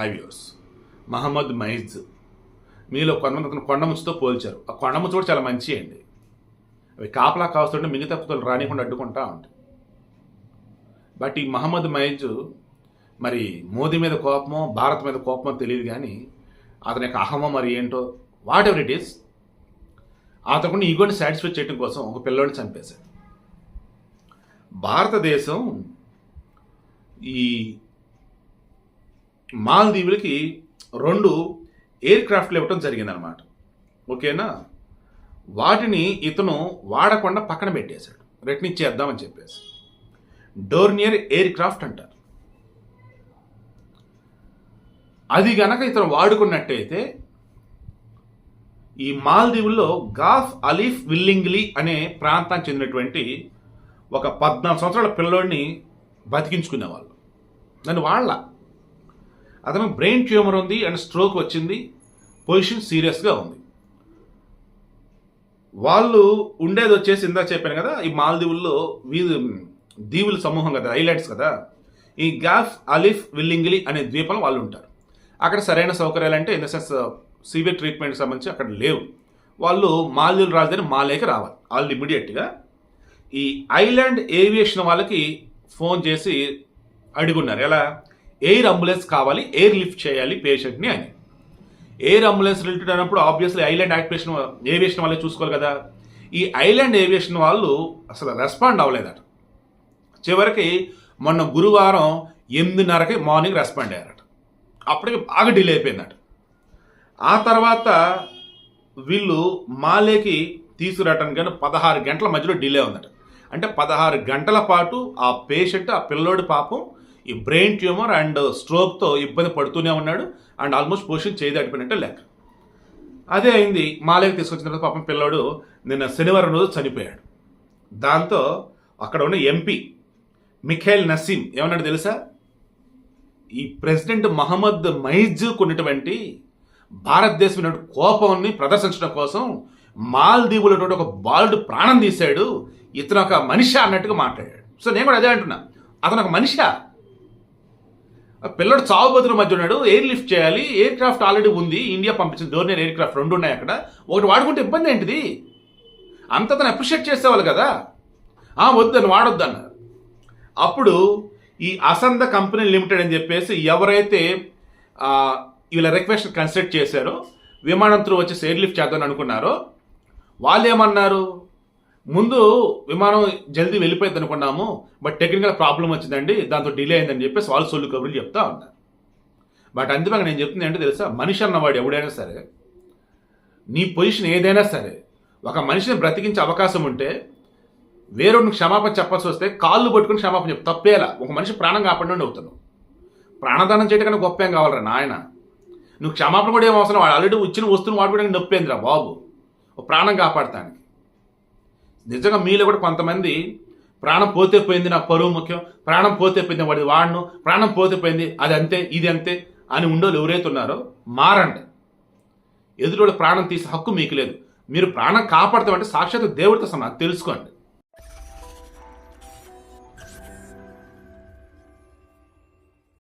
హైవ్యూర్స్ Mohammed maize మీలో కొంతమంది అతను కొండముచ్చుతో పోల్చారు. ఆ కొండముచ్చు కూడా చాలా మంచి అండి. అవి కాపలా కాస్తుంటే మిగతా కుతలు రానికుండా అడ్డుకుంటా ఉంటాయి. బట్ ఈ మహమ్మద్ మైజ్ మరి మోదీ మీద కోపమో భారత్ మీద కోపమో తెలియదు కానీ అతని యొక్క అహమో మరి ఏంటో వాట్ ఎవర్ ఇట్ ఈస్ అతను ఈగోని సాటిస్ఫై చేయడం కోసం ఒక పిల్లోని చంపేశాడు. భారతదేశం ఈ మాల్దీవులకి రెండు ఎయిర్ క్రాఫ్ట్లు ఇవ్వటం జరిగిందనమాట ఓకేనా? వాటిని ఇతను వాడకుండా పక్కన పెట్టేశాడు. రిటర్న్ ఇచ్చేద్దామని చెప్పేసి. డోర్నియర్ ఎయిర్ క్రాఫ్ట్ అంటారు. అది గనక ఇతను వాడుకున్నట్టయితే ఈ మాల్దీవుల్లో గాఫ్ అలీఫ్ విల్లింగ్లీ అనే ప్రాంతానికి చెందినటువంటి ఒక పద్నాలుగు సంవత్సరాల పిల్లోడిని బతికించుకునేవాళ్ళు. దాన్ని వాళ్ళ. అతను బ్రెయిన్ ట్యూమర్ ఉంది అండ్ స్ట్రోక్ వచ్చింది. పొజిషన్ సీరియస్గా ఉంది. వాళ్ళు ఉండేది వచ్చేసి ఇందా చెప్పాను కదా ఈ మాల్దీవుల్లో వీధి దీవుల సమూహం కదా ఐలాండ్స్ కదా ఈ గాఫ్ అలిఫ్ విల్లింగిలి అనే ద్వీపం వాళ్ళు ఉంటారు. అక్కడ సరైన సౌకర్యాలు అంటే in the sense severe treatment సంబంధించి అక్కడ లేవు. వాళ్ళు మాల్దీవులు రాజధాని మాలేకి రావాలి. వాళ్ళు ఇమీడియట్గా ఈ ఐలాండ్ ఏవియేషన్ వాళ్ళకి ఫోన్ చేసి అడుగున్నారు. ఎలా? ఎయిర్ అంబులెన్స్ కావాలి ఎయిర్ లిఫ్ట్ చేయాలి పేషెంట్ని అని. ఎయిర్ అంబులెన్స్ రిలేటెడ్ అయినప్పుడు ఆబ్వియస్లీ ఐలాండ్ యాక్టివేషన్ ఏవియేషన్ వాళ్ళే చూసుకోవాలి కదా. ఈ ఐలాండ్ ఏవియేషన్ వాళ్ళు అసలు రెస్పాండ్ అవ్వలేదట. చివరికి మొన్న గురువారం ఎనిమిదిన్నరకి మార్నింగ్ రెస్పాండ్ అయ్యారట. అప్పటికి బాగా డిలే అయిపోయిందట. ఆ తర్వాత వీళ్ళు మాలేకి తీసుకురావటానికి కానీ పదహారు గంటల మధ్యలో డిలే ఉందట. అంటే పదహారు గంటల పాటు ఆ పేషెంట్ ఆ పిల్లోడి పాపం ఈ బ్రెయిన్ ట్యూమర్ అండ్ స్ట్రోక్తో ఇబ్బంది పడుతూనే ఉన్నాడు అండ్ ఆల్మోస్ట్ పొజిషన్ చేయి దాటిపోయినట్టే లెక్క. అదే అయింది మాలేకి తీసుకొచ్చిన తర్వాత పాపం పిల్లోడు నిన్న శనివారం రోజు చనిపోయాడు. దాంతో అక్కడ ఉన్న ఎంపీ మిఖేల్ నసీం ఏమన్నాడు తెలుసా? ఈ ప్రెసిడెంట్ మహమ్మద్ మైజ్కు ఉన్నటువంటి భారతదేశం కోపాన్ని ప్రదర్శించడం కోసం మాల్దీవులటువంటి ఒక బాలుడు ప్రాణం తీశాడు. ఇతను ఒక మనిషి అన్నట్టుగా మాట్లాడాడు. సో నేను కూడా అదే అంటున్నా. అతను ఒక మనిషా? పిల్లడు చావు బతుల మధ్య ఉన్నాడు ఎయిర్ లిఫ్ట్ చేయాలి ఎయిర్ క్రాఫ్ట్ ఆల్రెడీ ఉంది ఇండియా పంపించిన డోర్నియర్ ఎయిర్ క్రాఫ్ట్ రెండు ఉన్నాయి అక్కడ. ఒకటి వాడుకుంటే ఇబ్బంది ఏంటిది? అంత అతను అప్రిషియేట్ చేసేవాళ్ళు కదా. వద్దని వాడొద్దు అన్నారు. అప్పుడు ఈ అసంద కంపెనీ లిమిటెడ్ అని చెప్పేసి ఎవరైతే వీళ్ళ రిక్వెస్ట్ కన్సిడర్ చేశారో విమానం త్రూ వచ్చేసి ఎయిర్ లిఫ్ట్ చేద్దామని అనుకున్నారో వాళ్ళు ఏమన్నారు? ముందు విమానం జల్దీ వెళ్ళిపోయింది అనుకున్నాము బట్ టెక్నికల్ ప్రాబ్లం వచ్చిందండి దాంతో డిలే అయిందని చెప్పేసి వాళ్ళు సొల్లు కబుర్లు చెప్తా ఉన్నారు. బట్ అందువల్ల నేను చెప్తుంది ఏంటో తెలుసా? మనిషి అన్నవాడు ఎవడైనా సరే నీ పొజిషన్ ఏదైనా సరే ఒక మనిషిని బ్రతికించే అవకాశం ఉంటే వేరొకరికి క్షమాపణ చెప్పాల్సి వస్తే కాళ్ళు పట్టుకుని క్షమాపణ చెప్పు తప్పేలా. ఒక మనిషి ప్రాణం కాపాడి అవుతాను ప్రాణదానం చేయడం గొప్ప ఏం కావాలరా నాయన? నువ్వు క్షమాపణ కూడా ఏం అవసరం? వాడు ఆల్రెడీ వచ్చిన వస్తువులు వాడుకోవడానికి నొప్పేందిరా బాబు. ఒక ప్రాణం కాపాడతానికి నిజంగా మీలో కూడా కొంతమంది ప్రాణం పోతే పోయింది నా పరువు ముఖ్యం ప్రాణం పోతే పోయింది వాడి వాడను ప్రాణం పోతే పోయింది అది అంతే ఇది అంతే అని ఉండోళ్ళు ఎవరైతే ఉన్నారో మారండి. ఎదుటి ప్రాణం తీసే హక్కు మీకు లేదు. మీరు ప్రాణం కాపాడతామంటే సాక్షాత్ దేవుడితో సమానం తెలుసుకోండి.